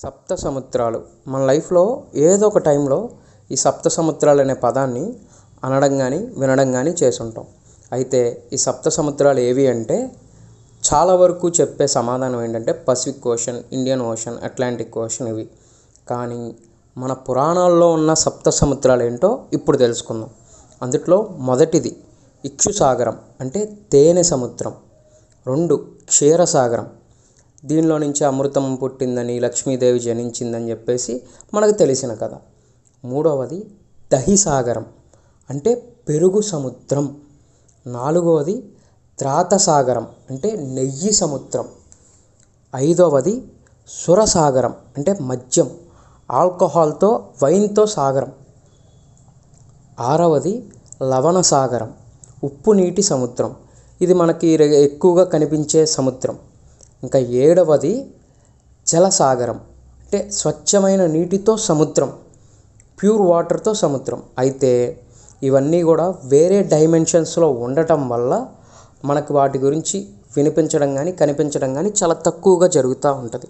సప్త సముద్రాలు మన లైఫ్లో ఏదో ఒక టైంలో ఈ సప్త సముద్రాలు అనే పదాన్ని అనడం కానీ వినడం కానీ చేసుంటాం. అయితే ఈ సప్త సముద్రాలు ఏవి అంటే చాలా వరకు చెప్పే సమాధానం ఏంటంటే Pacific Ocean Indian Ocean Atlantic Ocean ఇవి. కానీ మన పురాణాల్లో ఉన్న సప్త సముద్రాలు ఏంటో ఇప్పుడు తెలుసుకుందాం. అందుట్లో మొదటిది ఇక్షుసాగరం అంటే తేనె సముద్రం. రెండు క్షీరసాగరం దీనిలో నుంచి అమృతం పుట్టిందని లక్ష్మీదేవి జనించిందని చెప్పేసి మనకు తెలిసిన కథ. మూడవది దహిసాగరం అంటే పెరుగు సముద్రం. నాలుగవది త్రాతసాగరం అంటే నెయ్యి సముద్రం. ఐదవది సురసాగరం అంటే మద్యం ఆల్కహాల్తో వైన్తో సాగరం. ఆరవది లవణ సాగరం ఉప్పు నీటి సముద్రం. ఇది మనకి ఎక్కువగా కనిపించే సముద్రం. ఇంకా ఏడవది జలసాగరం. అంటే స్వచ్ఛమైన నీటితో సముద్రం ప్యూర్ వాటర్తో సముద్రం. అయితే ఇవన్నీ కూడా వేరే డైమెన్షన్స్లో ఉండటం వల్ల మనకు వాటి గురించి వినిపించడం కానీ కనిపించడం కానీ చాలా తక్కువగా జరుగుతూ ఉంటుంది.